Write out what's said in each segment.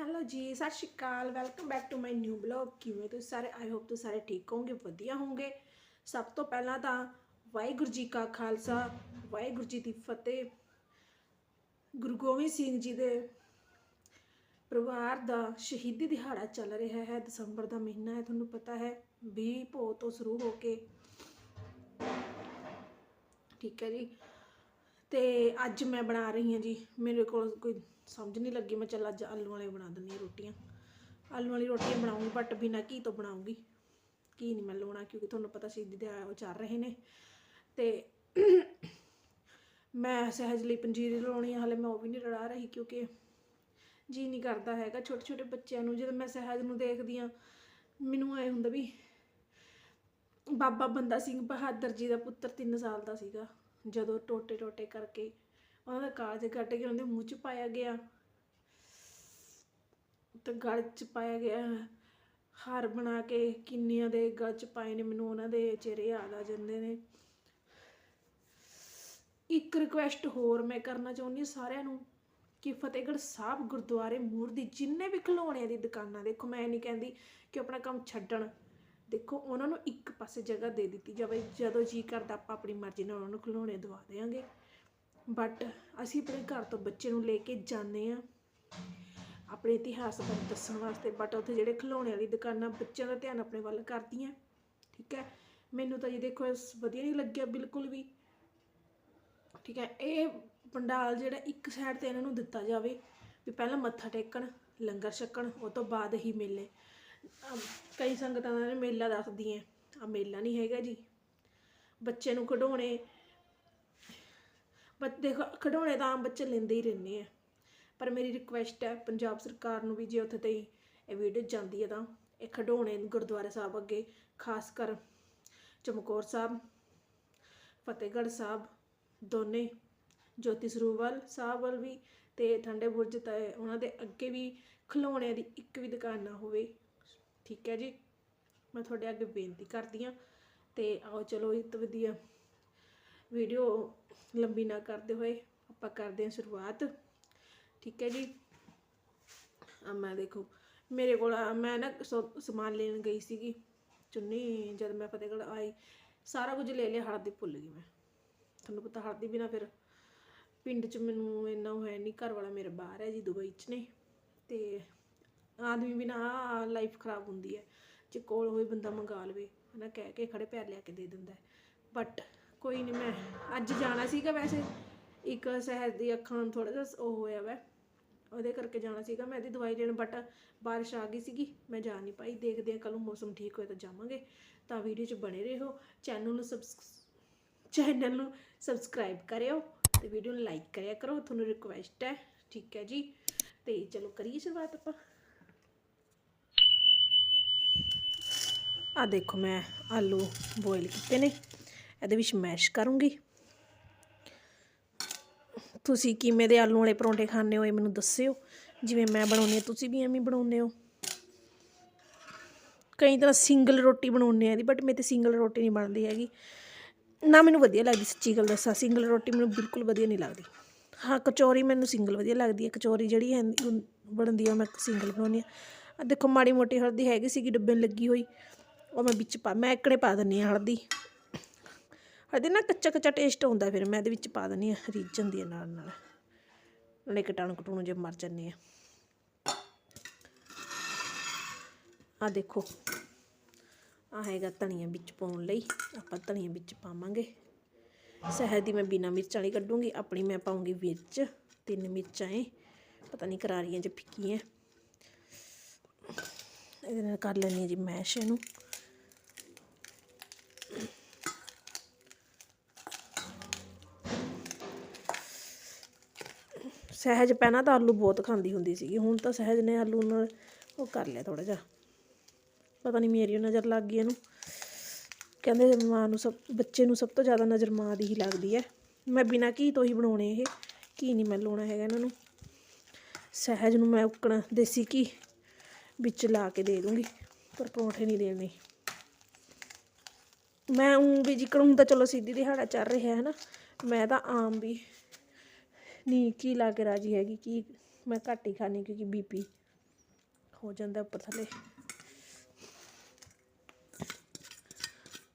Hello ji, ਸਤਿ ਸ਼੍ਰੀ ਅਕਾਲ। Welcome back to my new blog ਕਿਵੇਂ ਤੁਸੀਂ ਸਾਰੇ? ਆਈ ਹੋਪ ਤੁਸੀਂ ਸਾਰੇ ਠੀਕ ਹੋਵੋਗੇ, ਵਧੀਆ ਹੋਵੋਗੇ। ਸਭ ਤੋਂ ਪਹਿਲਾਂ ਤਾਂ ਵਾਹਿਗੁਰੂ ਜੀ ਕਾ ਖਾਲਸਾ, ਵਾਹਿਗੁਰੂ ਜੀ ਦੀ ਫਤਿਹ। ਗੁਰੂ ਗੋਬਿੰਦ ਸਿੰਘ ਜੀ ਦੇ ਪਰਿਵਾਰ ਦਾ ਸ਼ਹੀਦੀ ਦਿਹਾੜਾ ਚੱਲ ਰਿਹਾ ਹੈ। ਦਸੰਬਰ ਦਾ ਮਹੀਨਾ ਹੈ, ਤੁਹਾਨੂੰ ਪਤਾ ਹੈ। 20 ਭੋ ਤੋਂ ਸ਼ੁਰੂ ਹੋ ਕੇ ਠੀਕ ਹੈ ਜੀ। ਤੇ ਅੱਜ ਮੈਂ ਬਣਾ ਰਹੀ ਹਾਂ ਜੀ। ਮੇਰੇ ਕੋਲ ਕੋਈ ਸਮਝ ਨਹੀਂ ਲੱਗੀ, ਮੈਂ ਚੱਲ ਅੱਜ ਆਲੂ ਵਾਲੇ ਬਣਾ ਦਿੰਦੀ ਹਾਂ ਰੋਟੀਆਂ। ਆਲੂ ਵਾਲੀ ਰੋਟੀਆਂ ਬਣਾਉਂਗੀ, ਬਟ ਬਿਨਾਂ ਘੀ ਤੋਂ ਬਣਾਉਂਗੀ। ਘੀ ਨਹੀਂ ਮੈਂ ਲਾਉਣਾ, ਕਿਉਂਕਿ ਤੁਹਾਨੂੰ ਪਤਾ ਸ਼ਹੀਦੀ ਦੇ ਉਹ ਚੱਲ ਰਹੇ ਨੇ। ਤੇ ਮੈਂ ਸਹਿਜ ਲਈ ਪੰਜੀਰੀ ਲਾਉਣੀ ਆ, ਹਲੇ ਮੈਂ ਉਹ ਵੀ ਨਹੀਂ ਰੜਾ ਰਹੀ, ਕਿਉਂਕਿ ਜੀ ਨਹੀਂ ਕਰਦਾ ਹੈਗਾ। ਛੋਟੇ ਛੋਟੇ ਬੱਚਿਆਂ ਨੂੰ ਜਦੋਂ ਮੈਂ ਸਹਿਜ ਨੂੰ ਦੇਖਦੀ ਆ ਮੈਨੂੰ ਐ ਹੁੰਦਾ ਵੀ ਬਾਬਾ ਬੰਦਾ ਸਿੰਘ ਬਹਾਦਰ ਜੀ ਦਾ ਪੁੱਤਰ 3 ਸਾਲ ਦਾ ਸੀਗਾ, ਜਦੋਂ ਟੋਟੇ ਟੋਟੇ ਕਰਕੇ ਉਹਨਾਂ ਦਾ ਕਾਲਜ ਕੱਟ ਕੇ ਉਹਨਾਂ ਦੇ ਮੂੰਹ 'ਚ ਪਾਇਆ ਗਿਆ। ਤੇ ਗਲ 'ਚ ਪਾਇਆ ਗਿਆ। ਹਾਰ ਬਣਾ ਕੇ ਕਿੰਨੀਆਂ ਦੇ ਗਲ 'ਚ ਪਾਏ ਨੇ, ਮੈਨੂੰ ਉਹਨਾਂ ਦੇ ਚਿਹਰੇ ਯਾਦ ਆ ਜਾਂਦੇ ਨੇ। ਇੱਕ ਰਿਕੁਐਸਟ ਹੋਰ ਮੈਂ ਕਰਨਾ ਚਾਹੁੰਦੀ ਹਾਂ ਸਾਰਿਆਂ ਨੂੰ ਕਿ ਫਤਿਹਗੜ੍ਹ ਸਾਹਿਬ ਗੁਰਦੁਆਰੇ ਮੂਰ ਦੀ ਜਿੰਨੇ ਵੀ ਖਿਡੌਣਿਆਂ ਦੀ ਦੁਕਾਨਾਂ, ਦੇਖੋ ਮੈਂ ਨਹੀਂ ਕਹਿੰਦੀ ਕਿ ਆਪਣਾ ਕੰਮ ਛੱਡਣ। ਦੇਖੋ ਉਹਨਾਂ ਨੂੰ ਇੱਕ ਪਾਸੇ ਜਗ੍ਹਾ ਦੇ ਦਿੱਤੀ ਜਾਵੇ, ਜਦੋਂ ਜੀ ਕਰਦਾ ਆਪਾਂ ਆਪਣੀ ਮਰਜ਼ੀ ਨਾਲ ਉਹਨਾਂ ਨੂੰ ਖਿਡੌਣੇ ਦਵਾ ਦੇਵਾਂਗੇ ਬਟ ਅਸੀਂ ਆਪਣੇ ਘਰ ਤੋਂ ਬੱਚੇ ਨੂੰ ਲੈ ਕੇ ਜਾਂਦੇ ਆ ਆਪਣੇ ਇਤਿਹਾਸ ਬਾਰੇ ਦੱਸਣ ਵਾਸਤੇ। ਬਟ ਉੱਥੇ ਜਿਹੜੇ ਖਿਡੌਣੇ ਵਾਲੀ ਦੁਕਾਨਾਂ ਬੱਚਿਆਂ ਦਾ ਧਿਆਨ ਆਪਣੇ ਵੱਲ ਕਰਦੀਆਂ। ਠੀਕ ਹੈ? ਮੈਨੂੰ ਤਾਂ ਜੀ ਦੇਖੋ ਵਧੀਆ ਨਹੀਂ ਲੱਗਿਆ ਬਿਲਕੁਲ ਵੀ। ਠੀਕ ਹੈ? ਇਹ ਪੰਡਾਲ ਜਿਹੜਾ ਇੱਕ ਸਾਈਡ ਤੇ ਇਹਨਾਂ ਨੂੰ ਦਿੱਤਾ ਜਾਵੇ ਵੀ ਪਹਿਲਾਂ ਮੱਥਾ ਟੇਕਣ, ਲੰਗਰ ਛਕਣ, ਉਹ ਤੋਂ ਬਾਅਦ ਹੀ ਮੇਲੇ। ਕਈ ਸੰਗਤਾਂ ਦਾ ਮੇਲਾ ਦੱਸਦੀਆਂ। ਆ ਮੇਲਾ ਨਹੀਂ ਹੈਗਾ ਜੀ। ਬੱਚੇ ਨੂੰ ਖਿਡੌਣੇ ਬੱਚ, ਦੇਖੋ, ਖਿਡੌਣੇ ਤਾਂ ਆਮ ਬੱਚੇ ਲੈਂਦੇ ਹੀ ਰਹਿੰਦੇ ਆ। ਪਰ ਮੇਰੀ ਰਿਕੁਐਸਟ ਹੈ, ਪੰਜਾਬ ਸਰਕਾਰ ਨੂੰ ਵੀ ਜੇ ਉੱਥੇ ਤੇ ਇਹ ਵੀਡੀਓ ਜਾਂਦੀ ਹੈ ਤਾਂ ਇਹ ਖਿਡੌਣੇ ਗੁਰਦੁਆਰਾ ਸਾਹਿਬ ਅੱਗੇ, ਖਾਸ ਕਰ ਚਮਕੌਰ ਸਾਹਿਬ, ਫਤਿਹਗੜ੍ਹ ਸਾਹਿਬ, ਦੋਨੇ, ਜੋਤੀ ਸਰੂਵਲ ਸਾਹਿਬ ਵੱਲ ਵੀ ਤੇ ਠੰਡੇ ਬੁਰਜ ਤੇ ਉਹਨਾਂ ਦੇ ਅੱਗੇ ਵੀ ਖਿਡੌਣਿਆਂ ਦੀ ਇੱਕ ਵੀ ਦੁਕਾਨ ਨਾ ਹੋਵੇ। ਠੀਕ ਹੈ ਜੀ? ਮੈਂ ਤੁਹਾਡੇ ਅੱਗੇ ਬੇਨਤੀ ਕਰਦੀ ਹਾਂ ਤੇ ਆਓ ਚਲੋ ਇਹ ਵਧੀਆ ਵੀਡੀਓ ਲੰਬੀ ਨਾ ਕਰਦੇ ਹੋਏ ਆਪਾਂ ਕਰਦੇ ਹਾਂ ਸ਼ੁਰੂਆਤ। ਠੀਕ ਹੈ ਜੀ? ਆ ਮੈਂ ਦੇਖੋ, ਮੇਰੇ ਕੋਲ ਮੈਂ ਨਾ ਸੋ- ਸਮਾਨ ਲੈਣ ਗਈ ਸੀਗੀ ਚੁੰਨੀ, ਜਦ ਮੈਂ ਫਤਿਹਗੜ੍ਹ ਆਈ, ਸਾਰਾ ਕੁਝ ਲੈ ਲਿਆ, ਹਲਦੀ ਭੁੱਲ ਗਈ ਮੈਂ। ਤੁਹਾਨੂੰ ਪਤਾ ਹਲਦੀ ਬਿਨਾ ਫਿਰ ਪਿੰਡ 'ਚ ਮੈਨੂੰ ਇੰਨਾ ਹੋਇਆ ਨਹੀਂ ਘਰ ਵਾਲਾ ਮੇਰਾ ਬਾਹਰ ਹੈ ਜੀ, ਦੁਬਈ 'ਚ ਨੇ। ਤੇ ਆਦਮੀ ਬਿਨਾ ਲਾਈਫ ਖਰਾਬ ਹੁੰਦੀ ਹੈ। ਜੇ ਕੋਲ ਹੋਈ ਬੰਦਾ ਮੰਗਾ ਲਵੇ, ਹਨਾ, ਕਹਿ ਕੇ ਖੜੇ ਪੈਰ ਲਿਆ ਕੇ ਦੇ ਦਿੰਦਾ ਬਟ ਕੋਈ ਨਹੀਂ ਮੈਂ ਅੱਜ ਜਾਣਾ ਸੀਗਾ ਵੈਸੇ। ਇੱਕ ਸਹਿਜ ਦੀ ਅੱਖਾਂ ਨੂੰ ਥੋੜਾ ਜਿਹਾ ਉਹ ਹੋਇਆ ਵੈ। ਉਹਦੇ ਕਰਕੇ ਜਾਣਾ ਸੀਗਾ ਮੈਂ ਇਹਦੀ ਦਵਾਈ ਲੈਣ ਬਟ ਬਾਰਿਸ਼ ਆ ਗਈ ਸੀਗੀ, ਮੈਂ ਜਾ ਨਹੀਂ ਪਾਈ। ਦੇਖਦੇ ਹਾਂ ਕੱਲ ਨੂੰ ਮੌਸਮ ਠੀਕ ਹੋਏ ਤਾਂ ਜਾਵਾਂਗੇ। ਤਾਂ ਵੀਡੀਓ 'ਚ ਬਣੇ ਰਹੋ। ਚੈਨਲ ਨੂੰ ਸਬਸ ਚੈਨਲ ਨੂੰ ਸਬਸਕ੍ਰਾਈਬ ਕਰਿਓ ਤੇ ਵੀਡੀਓ ਨੂੰ ਲਾਈਕ ਕਰਿਆ ਕਰੋ। ਤੁਹਾਨੂੰ ਰਿਕੁਐਸਟ ਹੈ। ਠੀਕ ਹੈ ਜੀ। ਤੇ ਚਲੋ ਕਰੀਏ ਸ਼ੁਰੂਆਤ ਆਪਾਂ। ਆ ਦੇਖੋ ਮੈਂ ਆਲੂ ਬੋਇਲ ਕੀਤੇ ਨੇ। ਇਹਦੇ ਵਿੱਚ ਮੈਸ਼ ਕਰੂੰਗੀ। ਤੁਸੀਂ ਕਿਵੇਂ ਦੇ ਆਲੂ ਵਾਲੇ ਪਰੌਂਠੇ ਖਾਣੇ ਹੋ ਇਹ ਮੈਨੂੰ ਦੱਸਿਓ। ਜਿਵੇਂ ਮੈਂ ਬਣਾਉਂਦੀ ਹਾਂ, ਤੁਸੀਂ ਵੀ ਐਵੇਂ ਬਣਾਉਂਦੇ ਹੋ। ਕਈ ਤਰ੍ਹਾਂ ਸਿੰਗਲ ਰੋਟੀ ਬਣਾਉਂਦੇ ਆ ਇਹਦੀ ਬਟ ਮੇਰੇ ਤੇ ਸਿੰਗਲ ਰੋਟੀ ਨਹੀਂ ਬਣਦੀ ਹੈਗੀ। ਨਾ ਮੈਨੂੰ ਵਧੀਆ ਲੱਗਦੀ ਸੱਚੀ ਗੱਲ ਦੱਸਾਂ, ਸਿੰਗਲ ਰੋਟੀ ਮੈਨੂੰ ਬਿਲਕੁਲ ਵਧੀਆ ਨਹੀਂ ਲੱਗਦੀ। ਹਾਂ, ਕਚੌਰੀ ਮੈਨੂੰ ਸਿੰਗਲ ਵਧੀਆ ਲੱਗਦੀ ਹੈ। ਕਚੌਰੀ ਜਿਹੜੀ ਹੈ ਬਣਦੀ ਆ, ਮੈਂ ਸਿੰਗਲ ਬਣਾਉਂਦੀ ਆ ਦੇਖੋ, ਮਾੜੀ ਮੋਟੀ ਹਲਦੀ ਹੈਗੀ ਸੀਗੀ, ਡੱਬੇ ਲੱਗੀ ਹੋਈ। ਉਹ ਮੈਂ ਵਿੱਚ ਪਾ, ਮੈਂ ਇੱਕੜੇ ਪਾ ਦਿੰਦੀ ਆ ਹਲਦੀ। ਹਲਦੀ ਨਾ ਕੱਚਾ ਕੱਚਾ ਟੇਸਟ ਆਉਂਦਾ ਫਿਰ, ਮੈਂ ਇਹਦੇ ਵਿੱਚ ਪਾ ਦਿੰਦੀ ਆ ਰੀਜਨ ਜਾਂਦੀ ਨਾਲ ਨਾਲ। ਨਾਲੇ ਕਟਾਣੂ ਕਟੂਣੂ ਜੇ ਮਰ ਜਾਂਦੇ ਆ। ਆ ਦੇਖੋ ਆ ਹੈਗਾ ਧਨੀਆ ਵਿੱਚ ਪਾਉਣ ਲਈ, ਆਪਾਂ ਧਨੀਆ ਵਿੱਚ ਪਾਵਾਂਗੇ। ਸ਼ਹਿਦ ਦੀ ਮੈਂ ਬਿਨਾ ਮਿਰਚ ਵਾਲੀ ਕੱਢੂੰਗੀ, ਆਪਣੀ ਮੈਂ ਪਾਉਂਗੀ ਵਿੱਚ, ਤਿੰਨ ਮਿਰਚਾਂ ਏ ਪਤਾ ਨਹੀਂ ਕਰਾਰੀਆਂ ਜਾਂ ਫਿੱਕੀਆਂ। ਇਹਦੇ ਨਾਲ ਕਰ ਲੈਣੀ ਹੈ ਜੀ ਮੈਸ਼ ਇਹਨੂੰ। ਸਹਿਜ ਪਹਿਲਾਂ ਤਾਂ ਆਲੂ ਬਹੁਤ ਖਾਂਦੀ ਹੁੰਦੀ ਸੀਗੀ, ਹੁਣ ਤਾਂ ਸਹਿਜ ਨੇ ਆਲੂ ਨਾਲ ਉਹ ਕਰ ਲਿਆ ਥੋੜਾ ਜਿਹਾ। ਪਤਾ ਨਹੀਂ ਮੇਰੀ ਨਜ਼ਰ ਲੱਗ ਗਈ ਇਹਨੂੰ। ਕਹਿੰਦੇ ਮਾਂ ਨੂੰ ਸਭ, ਬੱਚੇ ਨੂੰ ਸਭ ਤੋਂ ਜ਼ਿਆਦਾ ਨਜ਼ਰ ਮਾਂ ਦੀ ਹੀ ਲੱਗਦੀ ਹੈ। ਮੈਂ ਬਿਨਾਂ ਘੀ ਤੋਂ ਹੀ ਬਣਾਉਣੇ ਇਹ, ਘੀ ਨਹੀਂ ਮੈਂ ਲਾਉਣਾ ਹੈਗਾ ਇਹਨਾਂ ਨੂੰ। ਸਹਿਜ ਨੂੰ ਮੈਂ ਉੱਕਣਾ ਦੇਸੀ ਘੀ ਵਿੱਚ ਲਾ ਕੇ ਦੇ ਦੂੰਗੀ, ਪਰ ਪਰੌਂਠੇ ਨਹੀਂ ਦੇਣੇ। ਮੈਂ ਉਂ ਵੀ ਜਿਕਰ ਹੁਣ ਤਾਂ ਚਲੋ ਸਿੱਧੀ ਦਿਹਾੜਾ ਚੱਲ ਰਿਹਾ ਹੈ ਨਾ, ਮੈਂ ਤਾਂ ਆਮ ਵੀ ਨਹੀਂ, ਕੀ ਲਾ ਕੇ ਰਾਜੀ ਹੈਗੀ? ਕੀ ਮੈਂ ਘੱਟ ਹੀ ਖਾਣੀ ਕਿਉਂਕਿ ਬੀਪੀ ਹੋ ਜਾਂਦਾ ਉੱਪਰ ਥੱਲੇ।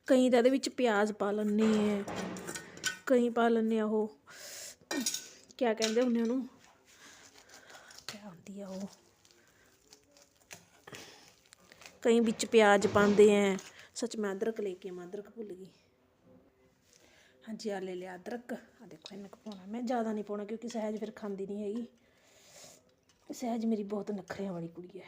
ਕਈ ਤਾਂ ਇਹਦੇ ਵਿੱਚ ਪਿਆਜ਼ ਪਾ ਲੈਂਦੇ ਹੈ ਕਈ ਪਾ ਲੈਂਦੇ ਆ ਉਹ। ਕਿਆ ਕਹਿੰਦੇ ਹੁੰਦੇ ਉਹਨੂੰ? ਕਿਆ ਹੁੰਦੀ ਆ ਉਹ? ਕਈ ਵਿੱਚ ਪਿਆਜ਼ ਪਾਉਂਦੇ ਐ ਸੱਚ ਮੈਂ ਅਦਰਕ ਲੈ ਕੇ ਮੈਂ ਅਦਰਕ ਭੁੱਲ ਗਈ। ਹਾਂਜੀ ਆ ਲੈ ਲਿਆ ਅਦਰਕ। ਆ ਦੇਖੋ ਇੰਨਾ ਕੁ ਪਾਉਣਾ। ਮੈਂ ਜ਼ਿਆਦਾ ਨਹੀਂ ਪਾਉਣਾ ਕਿਉਂਕਿ ਸਹਿਜ ਫਿਰ ਖਾਂਦੀ ਨਹੀਂ ਹੈਗੀ। ਸਹਿਜ ਮੇਰੀ ਬਹੁਤ ਨਖਰਿਆਂ ਵਾਲੀ ਕੁੜੀ ਹੈ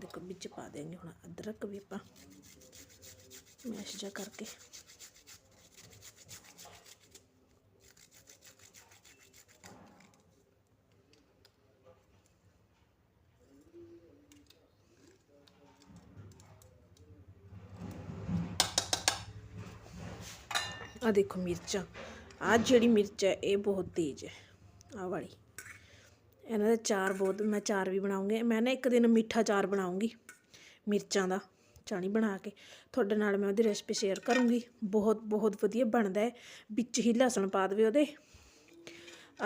ਦੇਖੋ ਵਿੱਚ ਪਾ ਦੇਂਗੇ ਹੁਣ ਅਦਰਕ ਵੀ ਆਪਾਂ ਮੈਸ਼ ਕਰਕੇ। ਆ ਦੇਖੋ ਮਿਰਚਾਂ। ਆ ਜਿਹੜੀ ਮਿਰਚ ਹੈ, ਇਹ ਬਹੁਤ ਤੇਜ਼ ਹੈ। ਆ ਵਾਲੀ। ਇਹਨਾਂ ਦਾ ਚਾਰ ਬਹੁਤ, ਮੈਂ ਚਾਰ ਵੀ ਬਣਾਉਂਗੀ। ਮੈਂ ਨਾ ਇੱਕ ਦਿਨ ਮਿੱਠਾ ਚਾਰ ਬਣਾਉਂਗੀ, ਮਿਰਚਾਂ ਦਾ। ਚਾਣੀ ਬਣਾ ਕੇ। ਤੁਹਾਡੇ ਨਾਲ ਮੈਂ ਉਹਦੀ ਰੈਸਪੀ ਸ਼ੇਅਰ ਕਰੂੰਗੀ। ਬਹੁਤ ਬਹੁਤ ਵਧੀਆ ਬਣਦਾ ਹੈ। ਵਿੱਚ ਹੀ ਲਸਣ ਪਾ ਦੇਵੇ ਉਹਦੇ।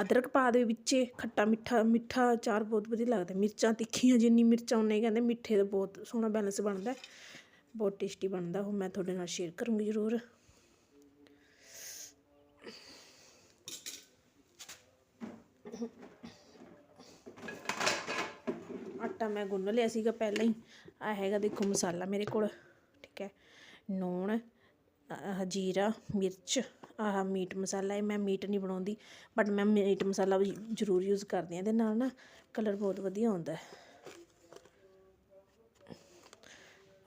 ਅਦਰਕ ਪਾ ਦੇਵੇ ਵਿੱਚ। ਖੱਟਾ ਮਿੱਠਾ ਮਿੱਠਾ ਚਾਰ ਬਹੁਤ ਵਧੀਆ ਲੱਗਦਾ। ਮਿਰਚਾਂ ਤਿੱਖੀਆਂ ਜਿੰਨੀ ਮਿਰਚਾਂ ਉਹਨੇ ਕਹਿੰਦੇ ਮਿੱਠੇ ਦਾ ਬਹੁਤ ਸੋਹਣਾ ਬੈਲੈਂਸ ਬਣਦਾ ਬਹੁਤ ਟੇਸਟੀ ਬਣਦਾ ਉਹ। ਮੈਂ ਤੁਹਾਡੇ ਨਾਲ ਸ਼ੇਅਰ ਕਰੂੰਗੀ ਜ਼ਰੂਰ। ਆਟਾ ਮੈਂ ਗੁੰਨ ਲਿਆ ਸੀਗਾ ਪਹਿਲਾਂ ਹੀ। ਆ ਹੈਗਾ ਦੇਖੋ ਮਸਾਲਾ ਮੇਰੇ ਕੋਲ, ਠੀਕ ਹੈ। ਨੂਣ, ਆਹ ਜੀਰਾ, ਮਿਰਚ, ਆਹ ਮੀਟ ਮਸਾਲਾ ਇਹ ਮੈਂ ਮੀਟ ਨਹੀਂ ਬਣਾਉਂਦੀ ਬਟ ਮੈਂ ਮੀਟ ਮਸਾਲਾ ਵੀ ਜ਼ਰੂਰ ਯੂਜ਼ ਕਰਦੀ ਹਾਂ। ਇਹਦੇ ਨਾਲ ਨਾ ਕਲਰ ਬਹੁਤ ਵਧੀਆ ਆਉਂਦਾ ਹੈ।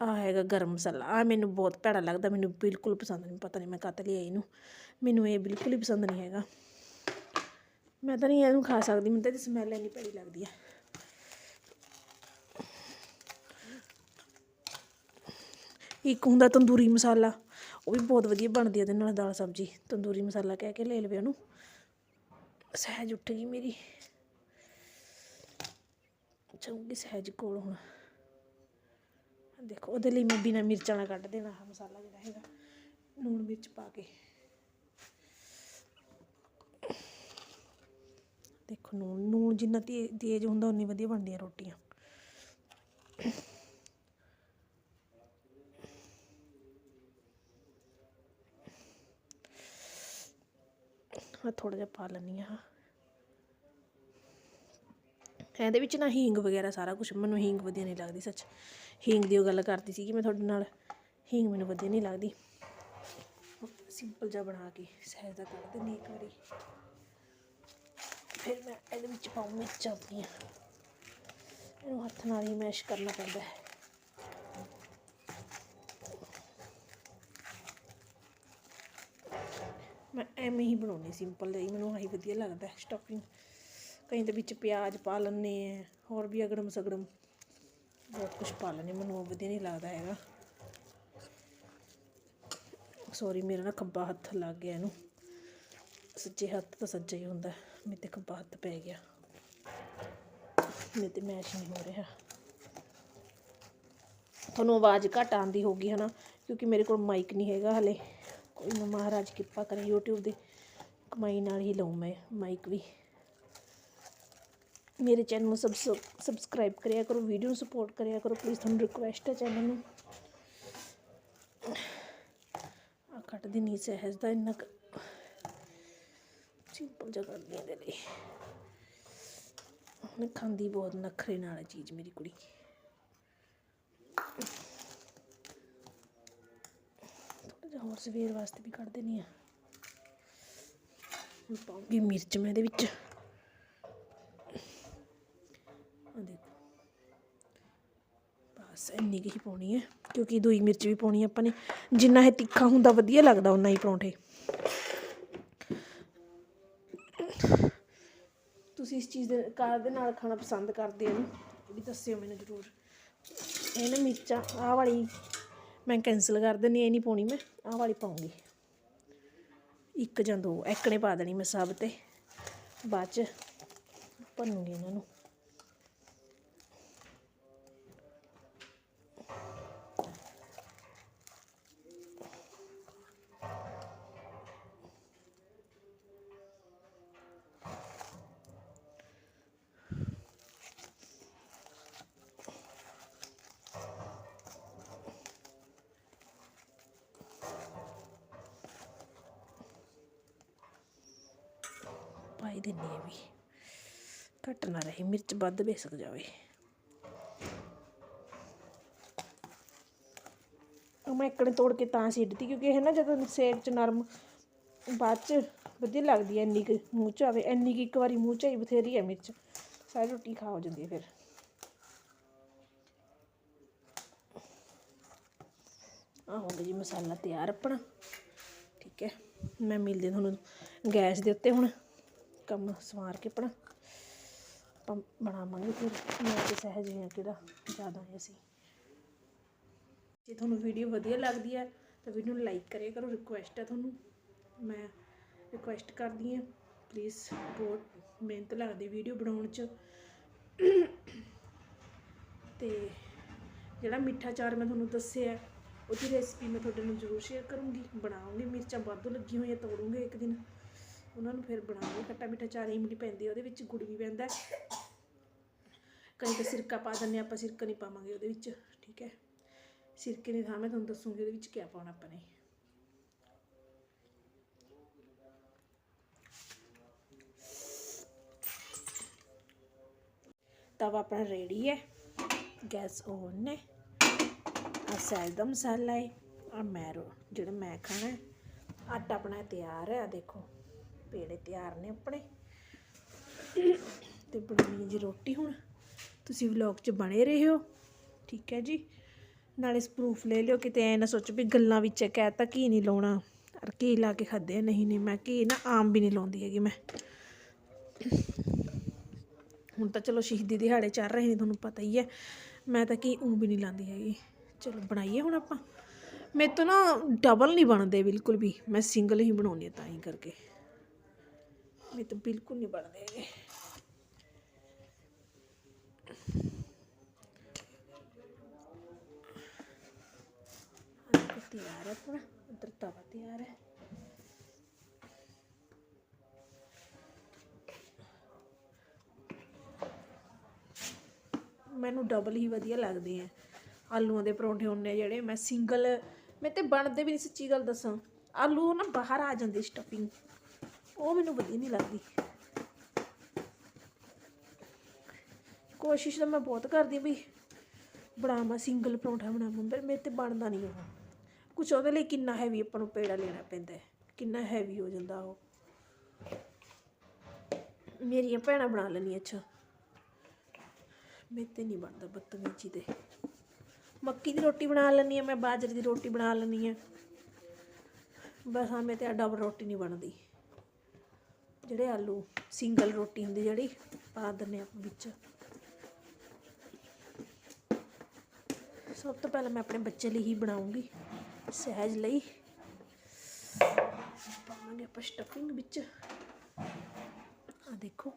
ਆ ਹੈਗਾ ਗਰਮ ਮਸਾਲਾ। ਆ ਮੈਨੂੰ ਬਹੁਤ ਭੈੜਾ ਲੱਗਦਾ, ਮੈਨੂੰ ਬਿਲਕੁਲ ਪਸੰਦ ਨਹੀਂ, ਪਤਾ ਨਹੀਂ ਮੈਂ ਕੱਤ ਲਿਆ ਇਹਨੂੰ। ਮੈਨੂੰ ਇਹ ਬਿਲਕੁਲ ਹੀ ਪਸੰਦ ਨਹੀਂ ਹੈਗਾ। ਮੈਂ ਤਾਂ ਨਹੀਂ ਇਹਨੂੰ ਖਾ ਸਕਦੀ, ਮੈਨੂੰ ਤਾਂ ਇਹਦੀ ਸਮੈਲ ਇੰਨੀ ਭੈੜੀ ਲੱਗਦੀ ਹੈ। ਇੱਕ ਹੁੰਦਾ ਤੰਦੂਰੀ ਮਸਾਲਾ, ਉਹ ਵੀ ਬਹੁਤ ਵਧੀਆ ਬਣਦੀ ਹੈ ਉਹਦੇ ਨਾਲ ਦਾਲ ਸਬਜ਼ੀ, ਤੰਦੂਰੀ ਮਸਾਲਾ ਕਹਿ ਕੇ ਲੈ ਲਵੇ ਉਹਨੂੰ। ਸਹਿਜ ਉੱਠ ਗਈ ਮੇਰੀ। ਚੰਗੀ ਸਹਿਜ ਕੋਲ ਹੁਣ। ਦੇਖੋ, ਉਹਦੇ ਲਈ ਮੈਂ ਬਿਨਾਂ ਮਿਰਚਾਂ ਨਾਲ ਕੱਢ ਦੇਣਾ ਆਹ ਮਸਾਲਾ ਜਿਹੜਾ ਹੈਗਾ, ਲੂਣ ਮਿਰਚ ਪਾ ਕੇ। ਦੇਖੋ ਨੂਣ ਲੂਣ ਜਿੰਨਾ ਤੇ- ਤੇਜ਼ ਹੁੰਦਾ ਉਨੀ ਵਧੀਆ ਬਣਦੀਆਂ ਰੋਟੀਆਂ। ਆ ਥੋੜਾ ਜਿਹਾ ਪਾ ਲੈਂਦੀ ਹਾਂ। ਇਹਦੇ ਵਿੱਚ ਨਾ ਹੀਂਗ ਵਗੈਰਾ ਸਾਰਾ ਕੁਝ ਮੈਨੂੰ ਹੀਂਗ ਵਧੀਆ ਨਹੀਂ ਲੱਗਦੀ ਸੱਚ। ਹੀਂਗ ਦੀ ਉਹ ਗੱਲ ਕਰਦੀ ਸੀ ਕਿ ਮੈਂ ਤੁਹਾਡੇ ਨਾਲ। ਹੀਂਗ ਮੈਨੂੰ ਵਧੀਆ ਨਹੀਂ ਲੱਗਦੀ। ਸਿੰਪਲ ਜਿਹਾ ਬਣਾ ਕੇ ਸਹਿਜ ਦਾ ਕਰ ਦਿੰਦੀ ਇੱਕ ਵਾਰੀ। ਫਿਰ ਮੈਂ ਇਹਦੇ ਵਿੱਚ ਪਾਉਂ ਮਿਰਚਾਂ ਆਪਣੀਆਂ। ਇਹਨੂੰ ਹੱਥ ਨਾਲ ਹੀ ਮੈਸ਼ ਕਰਨਾ ਪੈਂਦਾ ਹੈ। ਮੈਂ ਐਵੇਂ ਹੀ ਬਣਾਉਣੀ ਸਿੰਪਲ ਜਿਹੀ ਮੈਨੂੰ ਆਹੀ ਵਧੀਆ ਲੱਗਦਾ ਸਟਫਿੰਗ ਕਈ ਤਾਂ ਵਿੱਚ ਪਿਆਜ਼ ਪਾ ਲੈਂਦੇ ਆ ਹੋਰ ਵੀ ਅਗੜਮ ਸਗੜਮ ਬਹੁਤ ਕੁਝ ਪਾ ਲੈਂਦੇ ਮੈਨੂੰ ਉਹ ਵਧੀਆ ਨਹੀਂ ਲੱਗਦਾ ਹੈਗਾ। ਸੌਰੀ ਮੇਰਾ ਨਾ ਖੱਬਾ ਹੱਥ ਲੱਗ ਗਿਆ ਇਹਨੂੰ। ਸੱਜੇ ਹੱਥ ਤਾਂ ਸੱਜਾ ਹੀ ਹੁੰਦਾ, ਮੇਰੇ ਤੇ ਖੱਬਾ ਹੱਥ ਪੈ ਗਿਆ। ਮੇਰੇ ਤੇ ਮੈਚ ਨਹੀਂ ਹੋ ਰਿਹਾ। ਤੁਹਾਨੂੰ ਆਵਾਜ਼ ਘੱਟ ਆਉਂਦੀ ਹੋਗੀ ਹਨਾ, ਕਿਉਂਕਿ ਮੇਰੇ ਕੋਲ ਮਾਈਕ ਨਹੀਂ ਹੈਗਾ ਹਲੇ। ਮਹਾਰਾਜ ਕਿਰਪਾ ਕਰੇ, YouTube ਦੀ ਕਮਾਈ ਨਾਲ ਹੀ ਲਊਂ ਮੈਂ ਮਾਈਕ ਵੀ। ਮੇਰੇ ਚੈਨਲ ਨੂੰ ਸਬਸਕ੍ਰਾਈਬ ਕਰਿਆ ਕਰੋ ਵੀਡੀਓ ਨੂੰ ਸਪੋਰਟ ਕਰਿਆ ਕਰੋ ਪਲੀਜ਼ ਤੁਹਾਨੂੰ ਰਿਕੁਐਸਟ ਹੈ ਚੈਨਲ ਨੂੰ। ਆ ਕੱਟ ਦੀ ਨੀਚੇ ਸਹਿਜ ਦਾ ਇੰਨਾ ਸਿੰਪਲ ਜਿਹਾ ਕਰਦੀ ਹਾਂ ਇਹਦੇ ਲਈ। ਮੈਂ ਖਾਂਦੀ ਬਹੁਤ ਨਖਰੇ ਨਾਲ ਚੀਜ਼ ਮੇਰੀ ਕੁੜੀ। ਥੋੜਾ ਹੋਰ ਸਵੇਰ ਵਾਸਤੇ ਵੀ ਕੱਢ ਦੇਣੀ ਆ। ਹੁਣ ਪਾਉਂਗੀ ਮਿਰਚ ਮੈਂ ਇਹਦੇ ਵਿੱਚ। ਆ ਦੇਖੋ। ਬਸ ਇੰਨੀ ਕੁ ਹੀ ਪਾਉਣੀ ਹੈ ਕਿਉਂਕਿ ਦੂਈ ਮਿਰਚ ਵੀ ਪਾਉਣੀ ਆਪਾਂ ਨੇ। ਜਿੰਨਾ ਇਹ ਤਿੱਖਾ ਹੁੰਦਾ ਵਧੀਆ ਲੱਗਦਾ ਉਨਾ ਹੀ ਪਰੌਂਠੇ। ਤੁਸੀਂ ਇਸ ਚੀਜ਼ ਦੇ ਕਾਰ ਦੇ ਨਾਲ ਖਾਣਾ ਪਸੰਦ ਕਰਦੇ ਹੋ ਇਹ ਵੀ ਦੱਸਿਓ ਮੈਨੂੰ ਜ਼ਰੂਰ। ਇਹ ਨਾ ਮਿਰਚਾਂ, ਆਹ ਵਾਲੀ ਮੈਂ ਕੈਂਸਲ ਕਰ ਦਿੰਦੀ ਇਹ ਨਹੀਂ ਪਾਉਣੀ ਮੈਂ, ਆਹ ਵਾਲੀ ਪਾਉਂਗੀ। ਇੱਕ ਜਾਂ ਦੋ ਐਕਣੇ ਪਾ ਦੇਣੀ ਮੈਂ ਸਭ ਤੇ। ਬਾਅਦ ਚ ਭੰਨੂਗੀ ਇਹਨਾਂ ਨੂੰ। ਘੱਟ ਮਿਰਚ ਵੱਧ ਬੇਸਕ ਜਾਵੇ। ਉਹ ਮੈਂ ਇੱਕੜੇ ਤੋੜ ਕੇ ਤਾਂ ਸਿੱਟਦੀ ਕਿਉਂਕਿ ਇਹ ਨਾ ਜਦੋਂ ਸੇਕ ਚ ਨਰਮ ਬਾਅਦ ਚ ਵਧੀਆ ਲੱਗਦੀ ਐ ਇੰਨੀ ਕੁ ਮੂੰਹ ਚ ਆਵੇ, ਇੰਨੀ ਕੁ ਇੱਕ ਵਾਰੀ ਮੂੰਹ ਚ ਆਈ ਬਥੇਰੀ ਐ ਮਿਰਚ, ਸਾਰੀ ਰੋਟੀ ਖਾ ਹੋ ਜਾਂਦੀ ਹੈ ਫਿਰ। ਆ ਹੋ ਗਿਆ ਜੀ ਮਸਾਲਾ ਤਿਆਰ ਆਪਣਾ, ਠੀਕ ਹੈ। ਮੈਂ ਮਿਲਦੀ ਤੁਹਾਨੂੰ ਗੈਸ ਦੇ ਉੱਤੇ ਹੁਣ, ਕੰਮ ਸਵਾਰ ਕੇ ਆਪਣਾ। ਆਪਾਂ ਬਣਾਵਾਂਗੇ ਫਿਰ। ਮੈਂ ਤੇ ਸਹਿਜ ਹਾਂ ਕਿਹੜਾ ਜ਼ਿਆਦਾ ਹੈ ਅਸੀਂ। ਜੇ ਤੁਹਾਨੂੰ ਵੀਡੀਓ ਵਧੀਆ ਲੱਗਦੀ ਹੈ, ਤਾਂ ਵੀਡੀਓ ਨੂੰ ਲਾਈਕ ਕਰਿਆ ਕਰੋ। ਰਿਕੁਐਸਟ ਹੈ ਤੁਹਾਨੂੰ। ਮੈਂ ਰਿਕੁਐਸਟ ਕਰਦੀ ਹਾਂ ਪਲੀਜ਼ ਬਹੁਤ ਮਿਹਨਤ ਲੱਗਦੀ ਵੀਡੀਓ ਬਣਾਉਣ 'ਚ। ਤੇ ਜਿਹੜਾ ਮਿੱਠਾ ਚਾਰ ਮੈਂ ਤੁਹਾਨੂੰ ਦੱਸਿਆ, ਉਹਦੀ ਰੈਸਪੀ ਮੈਂ ਤੁਹਾਡੇ ਨਾਲ ਜ਼ਰੂਰ ਸ਼ੇਅਰ ਕਰੂੰਗੀ। ਬਣਾਉਂਗੀ, ਮਿਰਚਾਂ ਵਾਧੂ ਲੱਗੀਆਂ ਹੋਈਆਂ, ਤੋੜੂੰਗੇ ਇੱਕ ਦਿਨ। ਉਹਨਾਂ ਨੂੰ ਫਿਰ ਬਣਾਉਂਗੇ ਖੱਟਾ ਮਿੱਠਾ ਚਾਰ ਇਮਲੀ ਪੈਂਦੀ ਉਹਦੇ ਵਿੱਚ ਗੁੜ ਵੀ ਪੈਂਦਾ। ਹੈ। ਕਈ ਤਾਂ ਸਿਰਕਾ ਪਾ ਦਿੰਦੇ ਹਾਂ, ਆਪਾਂ ਸਿਰਕਾ ਨਹੀਂ ਪਾਵਾਂਗੇ ਉਹਦੇ ਵਿੱਚ ਠੀਕ ਹੈ। ਸਿਰਕੇ ਦੀ ਥਾਂ ਮੈਂ ਤੁਹਾਨੂੰ ਦੱਸੂਗੀ ਉਹਦੇ ਵਿੱਚ ਕੀ ਪਾਉਣਾ ਆਪਾਂ ਨੇ। ਤਵਾ ਆਪਣਾ ਰੈਡੀ ਹੈ ਗੈਸ ਔਨ ਹੈ ਆ ਸੈਲ ਦਾ ਮਸਾਲਾ ਹੈ ਆ ਮੈਰੋ ਜਿਹੜਾ ਮੈਂ ਖਾਣਾ ਆਟਾ ਆਪਣਾ ਤਿਆਰ ਹੈ ਆ ਦੇਖੋ। ਪੇੜੇ ਤਿਆਰ ਨੇ ਆਪਣੇ। ਤੇ ਬਣਾਉਣੀ ਹੈ ਜੀ ਰੋਟੀ ਹੁਣ। ਤੁਸੀਂ ਵਲੌਗ 'ਚ ਬਣੇ ਰਹੋ ਠੀਕ ਹੈ ਜੀ। ਨਾਲੇ ਪ੍ਰੂਫ ਲੈ ਲਿਓ, ਕਿਤੇ ਐ ਨਾ ਸੋਚੋ ਵੀ ਗੱਲਾਂ ਵਿੱਚ ਕਹਿਤਾ ਕੀ ਨਹੀਂ ਲਾਉਣਾ। ਅਰ ਕੀ ਲਾ ਕੇ ਖਾਦੇ ਨਹੀਂ ਨਹੀਂ, ਮੈਂ ਕੀ ਨਾ ਆਮ ਵੀ ਨਹੀਂ ਲਾਉਂਦੀ ਹੈਗੀ ਮੈਂ। ਹੁਣ ਤਾਂ ਚਲੋ ਸ਼ਹੀਦੀ ਦਿਹਾੜੇ ਚੱਲ ਰਹੇ ਨੇ, ਤੁਹਾਨੂੰ ਪਤਾ ਹੀ ਹੈ। ਮੈਂ ਤਾਂ ਕੀ ਉਹ ਵੀ ਨਹੀਂ ਲਾਉਂਦੀ ਹੈਗੀ। ਚਲੋ ਬਣਾਈਏ ਹੁਣ ਆਪਾਂ। ਮੇਰੇ ਤੋਂ ਨਾ ਡਬਲ ਨਹੀਂ ਬਣਦੇ ਬਿਲਕੁਲ ਵੀ। ਮੈਂ ਸਿੰਗਲ ਹੀ ਬਣਾਉਣੀ ਤਾਂ ਹੀ ਕਰਕੇ। ਮੇਰੇ ਤੋਂ ਬਿਲਕੁਲ ਨਹੀਂ ਬਣਦੇ। ਹੈਗੇ ਤਿਆਰ ਹੈ ਆਪਣਾ, ਉਧਰ ਤਵਾ ਤਿਆਰ ਹੈ। ਮੈਨੂੰ ਡਬਲ ਹੀ ਵਧੀਆ ਲੱਗਦੇ ਆ। ਆਲੂਆਂ ਦੇ ਪਰੌਂਠੇ ਹੁੰਦੇ ਜਿਹੜੇ, ਮੈਂ ਸਿੰਗਲ ਮੈਂ ਤੇ ਬਣਦੇ ਵੀ ਨਹੀਂ ਸੱਚੀ ਗੱਲ ਦੱਸਾਂ। ਆਲੂ ਨਾ ਬਾਹਰ ਆ ਜਾਂਦੇ ਸਟਫਿੰਗ ਉਹ ਮੈਨੂੰ ਵਧੀਆ ਨਹੀਂ ਲੱਗਦੀ। ਕੋਸ਼ਿਸ਼ ਤਾਂ ਮੈਂ ਬਹੁਤ ਕਰਦੀ ਵੀ ਬਣਾਵਾਂ ਸਿੰਗਲ ਪਰੌਂਠਾ ਬਣਾਵਾਂ, ਪਰ ਮੇਰੇ ਤੇ ਬਣਦਾ ਨਹੀਂ ਉਹ। ਕੁਛ ਉਹਦੇ ਲਈ ਕਿੰਨਾ ਹੈਵੀ ਆਪਾਂ ਨੂੰ ਪੇੜਾ ਲੈਣਾ ਪੈਂਦਾ ਕਿੰਨਾ ਹੈਵੀ ਹੋ ਜਾਂਦਾ ਉਹ। ਮੇਰੀਆਂ ਭੈਣਾਂ ਬਣਾ ਲੈਣੀ ਅੱਛਾ। ਮੇਰੇ ਤੇ ਨਹੀਂ ਬਣਦਾ ਬਦਤਮੀਜੀ ਤੇ ਮੱਕੀ ਦੀ ਰੋਟੀ ਬਣਾ ਲੈਣੀ ਆ ਮੈਂ ਬਾਜਰੇ ਦੀ ਰੋਟੀ ਬਣਾ ਲੈਣੀ ਆ ਬਸ ਹਾਂ, ਮੇਰੇ ਤੇ ਡਬਲ ਰੋਟੀ ਨਹੀਂ ਬਣਦੀ। ਜਿਹੜੇ ਆਲੂ, ਸਿੰਗਲ ਰੋਟੀ ਹੁੰਦੀ ਜਿਹੜੀ, ਪਾ ਦਿੰਦੇ ਆ ਵਿੱਚ। ਸਭ ਤੋਂ ਪਹਿਲਾਂ ਮੈਂ ਆਪਣੇ ਬੱਚੇ ਲਈ ਹੀ ਬਣਾਉਂਗੀ, ਸਹਿਜ ਲਈ। ਪਾਵਾਂਗੇ ਆਪਾਂ ਸਟਫਿੰਗ ਵਿੱਚ। ਆ ਦੇਖੋ।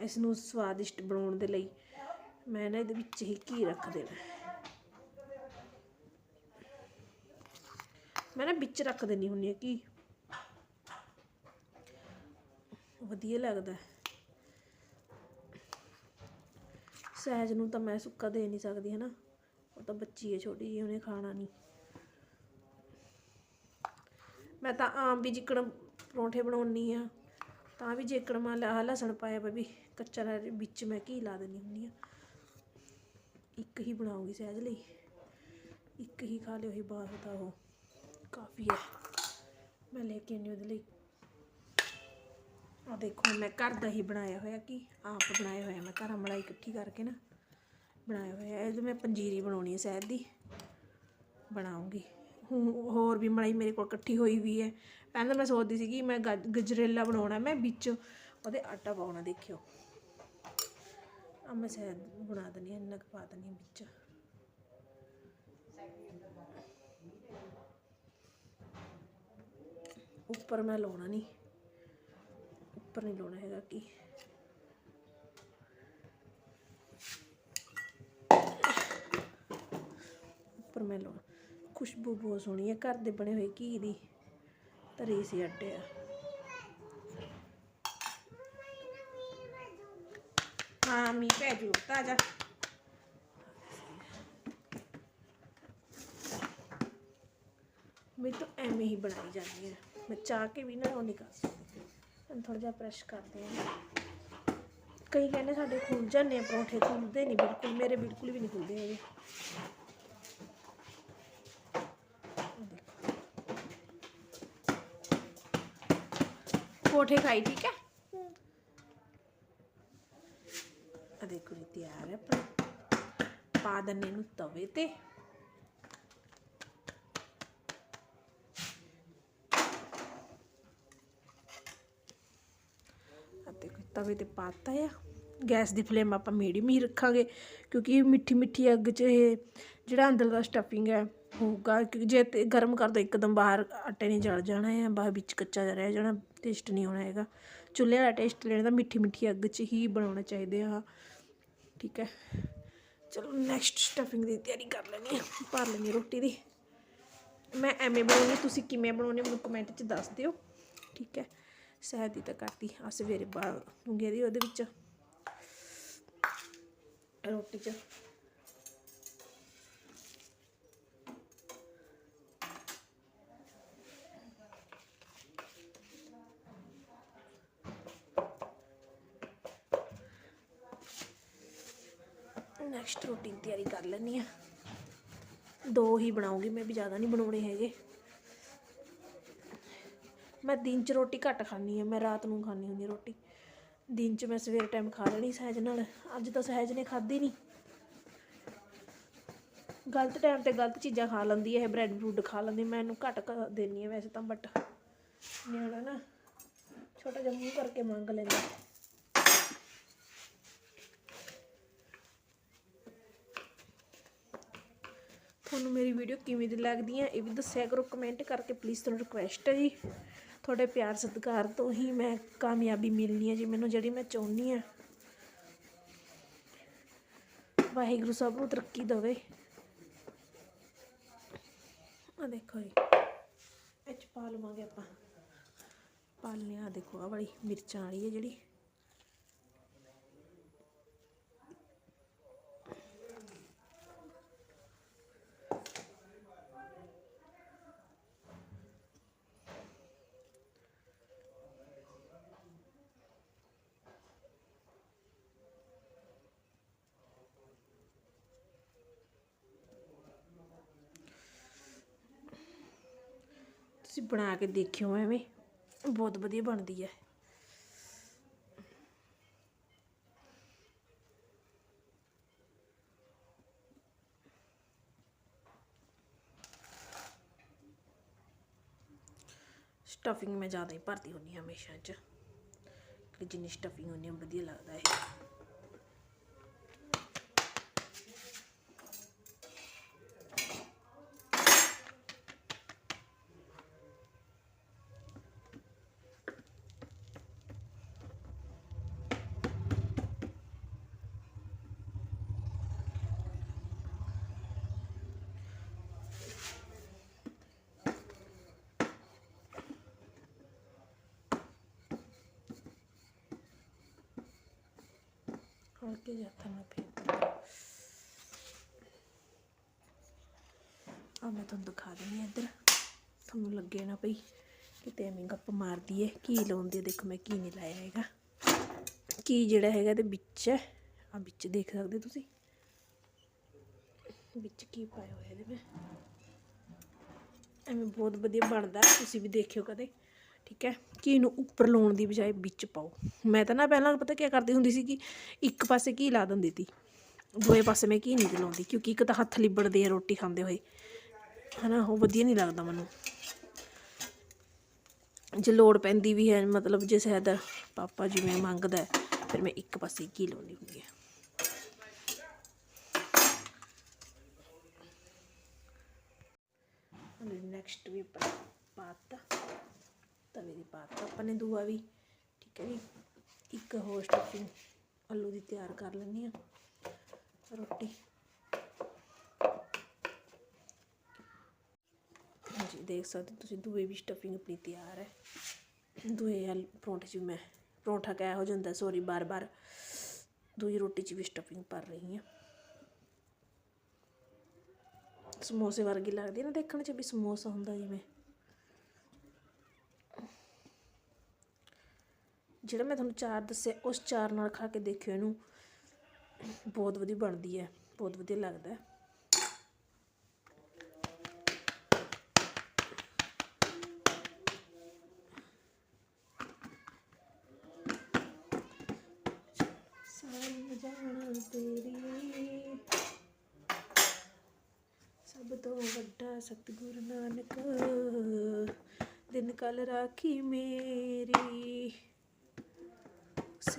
ਇਸ ਨੂੰ ਸਵਾਦਿਸ਼ਟ ਬਣਾਉਣ ਦੇ ਲਈ ਮੈਂ ਨਾ ਇਹਦੇ ਵਿੱਚ ਹੀ ਘੀ ਰੱਖ ਦੇਣਾ। ਮੈਂ ਨਾ ਵਿੱਚ ਰੱਖ ਦਿੰਦੀ ਹੁੰਦੀ ਹਾਂ ਘੀ। ਵਧੀਆ ਲੱਗਦਾ ਸਹਿਜ ਨੂੰ ਤਾਂ ਮੈਂ ਸੁੱਕਾ ਦੇ ਨਹੀਂ ਸਕਦੀ ਹੈ ਨਾ ਉਹ ਤਾਂ ਬੱਚੀ ਹੈ ਛੋਟੀ ਜਿਹੀ, ਉਹਨੇ ਖਾਣਾ ਨਹੀਂ। ਮੈਂ ਤਾਂ ਆਮ ਵੀ ਜਿੱਕਣ ਪਰੌਂਠੇ ਬਣਾਉਣੀ ਆ ਤਾਂ ਵੀ ਜੇਕਰ ਮੈਂ ਲਾ ਲਸਣ ਪਾਇਆ ਵਾ ਵੀ ਕੱਚਾ ਵਿੱਚ ਮੈਂ ਘੀ ਲਾ ਦੇਣੀ ਹੁੰਦੀ ਆ ਇੱਕ ਹੀ ਬਣਾਉਂਗੀ ਸਹਿਜ ਲਈ। ਇੱਕ ਹੀ ਖਾ ਲਿਓ ਹੀ ਬਾਤ ਤਾਂ ਉਹ ਕਾਫੀ ਹੈ। ਮੈਂ ਲੈ ਕੇ ਆਉਂਦੀ ਉਹਦੇ ਲਈ। ਆ ਦੇਖੋ, ਮੈਂ ਘਰ ਦਾ ਹੀ ਬਣਾਇਆ ਹੋਇਆ ਕਿ ਆਪ ਬਣਾਇਆ ਹੋਇਆ। ਮੈਂ ਘਰ ਮਲਾਈ ਇਕੱਠੀ ਕਰਕੇ ਨਾ ਬਣਾਇਆ ਹੋਇਆ। ਇਹ ਮੈਂ ਪੰਜੀਰੀ ਬਣਾਉਣੀ ਹੈ ਸ਼ਹਿਦ ਦੀ। ਬਣਾਉਂਗੀ। ਹੁਣ ਹੋਰ ਵੀ ਮਲਾਈ ਮੇਰੇ ਕੋਲ ਇਕੱਠੀ ਹੋਈ ਵੀ ਹੈ। ਪਹਿਲਾਂ ਮੈਂ ਸੋਚਦੀ ਸੀ ਕਿ ਮੈਂ ਗਜ- ਗਜਰੇਲਾ ਬਣਾਉਣਾ ਮੈਂ ਵਿੱਚ ਉਹਦੇ ਆਟਾ ਪਾਉਣਾ, ਦੇਖਿਓ। ਆ ਮੈਂ ਸਹਿਦ ਬਣਾ ਦਨੀ ਇੰਨਾ ਕੁ ਪਾ ਦਨੀ ਵਿੱਚ। ਉੱਪਰ ਮੈਂ ਲਾਉਣਾ ਨਹੀਂ ਉੱਪਰ ਨਹੀਂ ਲਾਉਣਾ ਹੈਗਾ ਕੀ। ਉੱਪਰ ਮੈਂ ਲਾਉਣਾ। ਖੁਸ਼ਬੂ ਬਹੁਤ ਸੋਹਣੀ ਹੈ ਘਰ ਦੇ ਬਣੇ ਹੋਏ ਘੀ ਦੀ। ਧਰੀ ਸੀ ਅੱਡੇ ਆ। ਹਾਂ ਮੀ ਪੈ ਜੂ, ਤਾਜਾ। ਮੈਂ ਤਾਂ ਐਵੇਂ ਹੀ ਬਣਾਈ ਜਾਂਦੀ ਹੈ ਮੈਂ ਚਾਹ ਕੇ ਵੀ ਨਾ ਉਹ ਨਹੀਂ ਕਰ ਸਕਦੀ ਥੋੜਾ ਜਿਹਾ ਪ੍ਰੈਸ਼ ਕਰਦੇ ਹਾਂ। ਕਈ ਕਹਿੰਦੇ ਸਾਡੇ ਖੁੱਲ ਜਾਂਦੇ ਆ, ਪਰੌਂਠੇ ਖੁੱਲਦੇ ਨਹੀਂ ਬਿਲਕੁਲ, ਮੇਰੇ ਬਿਲਕੁਲ ਵੀ ਨਹੀਂ ਖੁੱਲਦੇ ਹੈਗੇ। ਆਹ ਪਰੌਂਠੇ ਖਾਈ, ਠੀਕ ਹੈ? ਆ ਦੇਖੋ ਜੀ, ਤਿਆਰ ਹੈ ਆਪਣਾ। ਪਾ ਦਨੇ ਨੂੰ ਤਵੇ ਤੇ। ਅਤੇ ਕੋਈ ਤਵੇ ਤੇ ਪਾਤਾ ਆ। ਗੈਸ ਦੀ ਫਲੇਮ ਆਪਾਂ ਮੀਡੀਅਮ ਹੀ ਰੱਖਾਂਗੇ, ਕਿਉਂਕਿ ਮਿੱਠੀ ਮਿੱਠੀ ਅੱਗ 'ਚ ਇਹ ਜਿਹੜਾ ਅੰਦਰ ਦਾ ਸਟਫਿੰਗ ਹੈ ਹੋਊਗਾ, ਕਿਉਂਕਿ ਜੇ ਤੇ ਗਰਮ ਕਰ ਦੋ, ਇੱਕਦਮ ਬਾਹਰ ਆਟੇ ਨਹੀਂ ਜਲ ਜਾਣਾ ਹੈ ਬਾਹਰ ਵਿੱਚ ਕੱਚਾ ਜਿਹਾ ਰਹਿ ਜਾਣਾ ਟੇਸਟ ਨਹੀਂ ਆਉਣਾ ਹੈਗਾ। ਚੁੱਲ੍ਹੇ ਵਾਲਾ ਟੇਸਟ ਲੈਣਾ ਤਾਂ ਮਿੱਠੀ ਮਿੱਠੀ ਅੱਗ 'ਚ ਹੀ ਬਣਾਉਣੇ ਚਾਹੀਦੇ ਆ। ਠੀਕ ਹੈ। ਚਲੋ ਨੈਕਸਟ ਸਟਫਿੰਗ ਦੀ ਤਿਆਰੀ ਕਰ ਲੈਣੀ ਹੈ, ਭਰ ਲੈਣੀ ਰੋਟੀ ਦੀ। ਮੈਂ ਐਵੇਂ ਬਣਾਉਣੀ ਤੁਸੀਂ ਕਿਵੇਂ ਬਣਾਉਣੀ ਮੈਨੂੰ ਕਮੈਂਟ 'ਚ ਦੱਸ ਦਿਓ। ਠੀਕ ਹੈ। ਸ਼ਾਇਦ ਹੀ ਕਰਤੀ ਆ ਸਵੇਰੇ ਬਾਹਰ ਦੂੰਗੀ ਦੀ ਉਹਦੇ ਵਿੱਚ। ਰੋਟੀ 'ਚ। ਨੈਕਸਟ ਰੋਟੀ ਦੀ ਤਿਆਰੀ ਕਰ ਲੈਣੀ ਆ ਦੋ ਹੀ ਬਣਾਉਂਗੀ, ਮੈਂ ਵੀ ਜ਼ਿਆਦਾ ਨਹੀਂ ਬਣਾਉਣੇ ਹੈਗੇ। ਮੈਂ ਦਿਨ 'ਚ ਰੋਟੀ ਘੱਟ ਖਾਂਦੀ ਹਾਂ, ਮੈਂ ਰਾਤ ਨੂੰ ਖਾਂਦੀ ਹੁੰਦੀ ਰੋਟੀ। ਦਿਨ 'ਚ ਮੈਂ ਸਵੇਰ ਟਾਈਮ ਖਾ ਲੈਣੀ ਸਹਿਜ ਨਾਲ। ਅੱਜ ਤਾਂ ਸਹਿਜ ਨੇ ਖਾਧੀ ਨਹੀਂ ਗਲਤ ਟਾਈਮ ਤੇ ਗਲਤ ਚੀਜ਼ਾਂ ਖਾ ਲੈਂਦੀ ਹੈ ਇਹ ਬ੍ਰੈਡ ਬਰੂਡ ਖਾ ਲੈਂਦੀ ਮੈਂ ਇਹਨੂੰ ਘੱਟ ਕ ਦੇਣੀ ਆ ਵੈਸੇ ਤਾਂ ਬਟ ਨਿਆਣਾ ਨਾ ਛੋਟਾ ਜਿਹਾ ਮੂੰਹ ਕਰਕੇ ਮੰਗ ਲੈਂਦਾ। ਤੁਹਾਨੂੰ ਮੇਰੀ ਵੀਡੀਓ ਕਿਵੇਂ ਦੀ ਲੱਗਦੀ ਹੈ ਇਹ ਵੀ ਦੱਸਿਆ ਕਰੋ ਕਮੈਂਟ ਕਰਕੇ ਪਲੀਜ਼ ਤੁਹਾਨੂੰ ਰਿਕੁਐਸਟ ਹੈ ਜੀ। ਤੁਹਾਡੇ ਪਿਆਰ ਸਤਿਕਾਰ ਤੋਂ ਹੀ ਮੈਂ ਕਾਮਯਾਬੀ ਮਿਲਣੀ ਹੈ ਜੀ, ਮੈਨੂੰ ਜਿਹੜੀ ਮੈਂ ਚਾਹੁੰਦੀ ਹਾਂ। ਵਾਹਿਗੁਰੂ ਸਭ ਨੂੰ ਤਰੱਕੀ ਦੇਵੇ। ਆ ਦੇਖੋ ਜੀ, ਇਹ 'ਚ ਪਾ ਲਵਾਂਗੇ ਆਪਾਂ। ਪਾ ਲਿਆ ਦੇਖੋ ਆ ਵਾਲੀ ਮਿਰਚਾਂ ਵਾਲੀ ਹੈ ਜਿਹੜੀ ਤੁਸੀਂ ਬਣਾ ਕੇ ਦੇਖਿਓ ਐਵੇਂ। ਬਹੁਤ ਵਧੀਆ ਬਣਦੀ ਹੈ ਸਟਫਿੰਗ ਮੈਂ ਜ਼ਿਆਦਾ ਹੀ ਭਰਦੀ ਹੁੰਦੀ ਹਾਂ ਹਮੇਸ਼ਾ ਚ। ਕਿ ਜਿੰਨੀ ਸਟਫਿੰਗ ਹੁੰਦੀ ਹੈ ਵਧੀਆ ਲੱਗਦਾ ਹੈ ਹਲਕੇ ਜਿਹੇ ਹੱਥਾਂ ਨਾਲ ਆ ਮੈਂ ਤੁਹਾਨੂੰ ਦਿਖਾ ਦਿੰਦੀ ਹਾਂ ਇੱਧਰ। ਤੁਹਾਨੂੰ ਲੱਗੇ ਨਾ ਪਈ ਕਿਤੇ ਐਵੇਂ ਗੱਪ ਮਾਰਦੀ ਹੈ ਕੀ ਲਾਉਂਦੀ ਹੈ ਦੇਖੋ ਮੈਂ ਕੀ ਨਹੀਂ ਲਾਇਆ ਹੈਗਾ। ਕੀ ਜਿਹੜਾ ਹੈਗਾ ਤੇ ਵਿੱਚ ਹੈ। ਆ ਵਿੱਚ ਦੇਖ ਸਕਦੇ ਤੁਸੀਂ? ਵਿੱਚ ਕੀ ਪਾਇਆ ਹੋਇਆ ਇਹਦੇ ਮੈਂ ਐਵੇਂ ਬਹੁਤ ਵਧੀਆ ਬਣਦਾ ਤੁਸੀਂ ਵੀ ਦੇਖਿਓ ਕਦੇ। ਠੀਕ ਹੈ ਘੀ ਨੂੰ ਉੱਪਰ ਲਾਉਣ ਦੀ ਬਜਾਏ ਵਿੱਚ ਪਾਓ। ਮੈਂ ਤਾਂ ਨਾ ਪਹਿਲਾਂ ਪਤਾ ਕੀ ਕਰਦੀ ਹੁੰਦੀ ਸੀ ਕਿ ਇੱਕ ਪਾਸੇ ਘੀ ਲਾ ਦਿੰਦੀ ਸੀ ਦੂਏ ਪਾਸੇ ਮੈਂ ਘੀ ਨਹੀਂ ਲਾਉਂਦੀ, ਕਿਉਂਕਿ ਇੱਕ ਤਾਂ ਹੱਥ ਲਿਬੜਦੇ ਆ ਰੋਟੀ ਖਾਂਦੇ ਹੋਏ। ਹਨਾ, ਉਹ ਵਧੀਆ ਨਹੀਂ ਲੱਗਦਾ ਮੈਨੂੰ। ਜੇ ਲੋੜ ਪੈਂਦੀ ਵੀ ਹੈ, ਮਤਲਬ ਜੇ ਸ਼ਾਇਦ ਪਾਪਾ ਜਿਵੇਂ ਮੰਗਦਾ, ਫਿਰ ਮੈਂ ਇੱਕ ਪਾਸੇ ਘੀ ਲਾਉਂਦੀ ਹੁੰਦੀ ਹਾਂ। ਨੈਕਸਟ ਵੀ ਪਾਤਾ। ਤਵੇ ਦੀ ਪਾਤਾ ਆਪਾਂ ਨੇ ਦੂਆ ਵੀ, ਠੀਕ ਹੈ ਜੀ। ਇੱਕ ਹੋਰ ਸਟਫਿੰਗ ਆਲੂ ਦੀ ਤਿਆਰ ਕਰ ਲੈਣੀ ਆ ਰੋਟੀ। ਹਾਂਜੀ, ਦੇਖ ਸਕਦੇ ਤੁਸੀਂ, ਦੂਏ ਵੀ ਸਟਫਿੰਗ ਆਪਣੀ ਤਿਆਰ ਹੈ। ਦੂਏ ਆਲ ਪਰੌਂਠੇ 'ਚ ਵੀ ਮੈਂ, ਪਰੌਂਠਾ ਕਹਿ ਹੋ ਜਾਂਦਾ ਸੌਰੀ ਬਾਰ-ਬਾਰ। ਦੂਜੀ ਰੋਟੀ 'ਚ ਵੀ ਸਟਫਿੰਗ ਭਰ ਰਹੀ ਹਾਂ। ਸਮੋਸੇ ਵਰਗੀ ਲੱਗਦੀ ਨਾ ਦੇਖਣ 'ਚ ਵੀ, ਸਮੋਸਾ ਹੁੰਦਾ ਜਿਵੇਂ। ਜਿਹੜਾ ਮੈਂ ਤੁਹਾਨੂੰ ਚਾਰ ਦੱਸਿਆ, ਉਸ ਚਾਰ ਨਾਲ ਖਾ ਕੇ ਦੇਖਿਓ ਇਹਨੂੰ। ਬਹੁਤ ਵਧੀਆ ਬਣਦੀ ਹੈ, ਬਹੁਤ ਵਧੀਆ ਲੱਗਦਾ ਹੈ। ਸਭ ਤੋਂ ਵੱਡਾ ਸਤਿਗੁਰੂ ਨਾਨਕ, ਦਿਨ ਕੱਲ ਰਾਖੀ ਮੇਰੀ।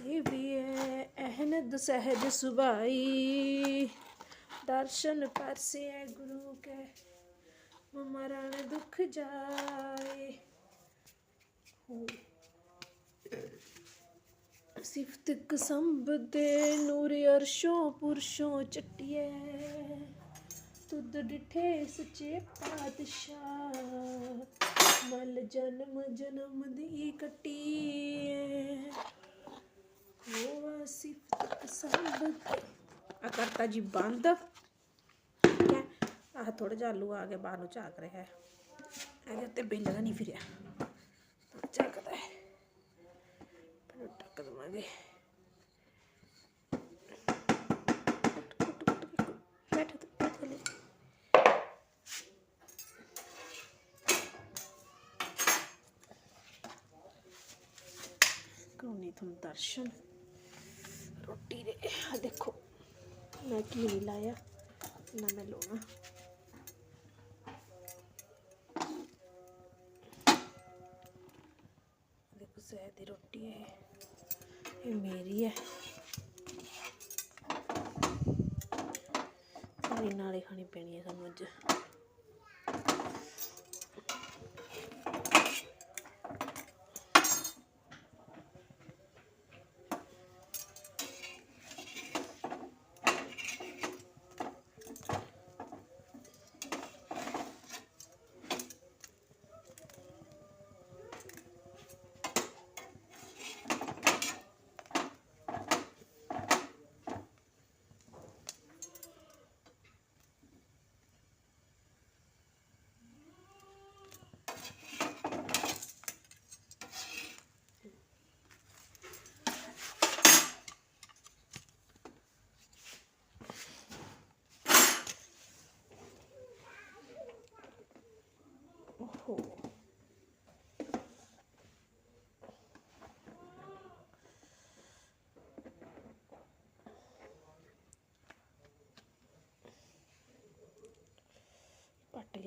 ਸੇਵੀਏ ਅਹਨਦ ਸਹਿਜ ਸੁਭਾਈ। ਦਰਸ਼ਨ ਪਰਸੇ ਗੁਰੂ ਕੇ ਮਰਨ ਦੁਖ ਜਾਏ। ਸਿਫਤ ਕਸੰਬ ਦੇ ਨੂਰ ਅਰਸ਼ੋਂ ਪੁਰਸ਼ੋਂ ਚਟਿਐ। ਤੁਧ ਡਿਠੇ ਸੱਚੇ ਪਾਤਸ਼ਾਹ। ਮਲ ਜਨਮ ਜਨਮ ਦੀ ਕਟੀਏ ਹੋਵਾ ਸਿਫਤ ਕਸੰਬ ਆ ਕਰਤਾ ਜੀ ਬੰਦ ਠੀਕ ਹੈ ਆਹ ਥੋੜਾ ਜਿਹਾ ਆਲੂ ਆ ਗਿਆ, ਬਾਹਰ ਨੂੰ ਝਾਕ ਰਿਹਾ ਹੈ। ਇਹਦੇ ਉੱਤੇ ਬਿੱਲਦਾ ਨਹੀਂ ਫਿਰਿਆ। ਤਾਂ ਝਾਕਦਾ ਹੈ। ਪਰ ਟੱਕ ਦਵਾਂਗੇ। ਕਰਾਉਣੀ ਤੁਹਾਨੂੰ ਦਰਸ਼ਨ ਰੋਟੀ ਦੇ ਆ ਦੇਖੋ ਮੈਂ ਕੀ ਨਹੀਂ ਲਾਇਆ, ਨਾ ਮੈਂ ਲਾਉਣਾ ਦੇਖੋ ਸਹਿ ਦੀ ਰੋਟੀ ਹੈ, ਇਹ। ਮੇਰੀ ਹੈ ਸਾਰੀ ਨਾਲੇ ਖਾਣੀ ਪੈਣੀ ਹੈ ਸਾਨੂੰ ਅੱਜ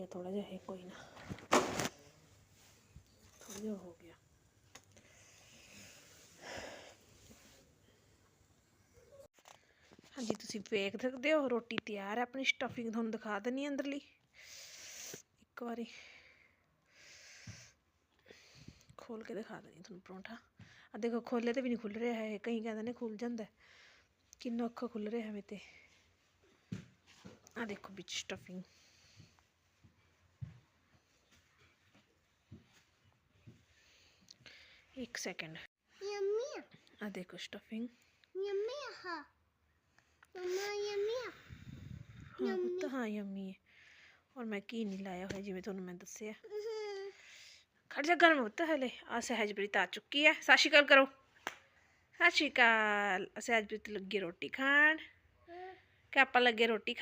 ਗਿਆ ਥੋੜਾ ਜਿਹਾ ਇਹ ਕੋਈ ਨਾ। ਥੋੜਾ ਜਿਹਾ ਹੋ ਗਿਆ। ਹਾਂਜੀ, ਤੁਸੀਂ ਵੇਖ ਸਕਦੇ ਹੋ, ਰੋਟੀ ਤਿਆਰ ਹੈ, ਆਪਣੀ ਸਟਫਿੰਗ ਤੁਹਾਨੂੰ ਦਿਖਾ ਦਿੰਨੀ ਅੰਦਰਲੀ। ਇੱਕ ਵਾਰੀ ਖੋਲ ਕੇ ਦਿਖਾ ਦਿੰਦੀ ਤੁਹਾਨੂੰ ਪਰੌਂਠਾ। ਆ ਦੇਖੋ ਖੋਲੇ ਤੇ ਵੀ ਨਹੀਂ ਖੁੱਲ ਰਿਹਾ ਹੈ ਕਈ ਕਹਿੰਦੇ ਨੇ ਖੁੱਲ ਜਾਂਦਾ ਕਿੰਨਾ ਔਖਾ ਖੁੱਲ ਰਿਹਾ ਹੈ ਤੇ। ਆ ਦੇਖੋ ਵਿੱਚ ਸਟਫਿੰਗ ਇੱਕ ਸੈਕਿੰਡ Yummy, ਆ ਦੇਖੋ stuffing yummy, ha. Mama, yummy. ਹਾਂ ਪੁੱਤ ਹਾਂ ਯੰਮੀ ਹੈ ਔਰ ਮੈਂ ਕੀ ਨਹੀਂ ਲਾਇਆ ਹੋਇਆ ਜਿਵੇਂ ਤੁਹਾਨੂੰ ਮੈਂ ਦੱਸਿਆ ਖੜ ਜਾ ਗਰਮ ਪੁੱਤ ਹਲੇ ਆ ਸਹਿਜਪ੍ਰੀਤ ਆ ਚੁੱਕੀ ਹੈ ਸਤਿ ਸ਼੍ਰੀ ਅਕਾਲ ਕਰੋ ਸਤਿ ਸ਼੍ਰੀ ਅਕਾਲ ਸਹਿਜਪ੍ਰੀਤ ਲੱਗੀ ਰੋਟੀ ਖਾਣ ਕਿ ਆਪਾਂ ਲੱਗੇ ਰੋਟੀ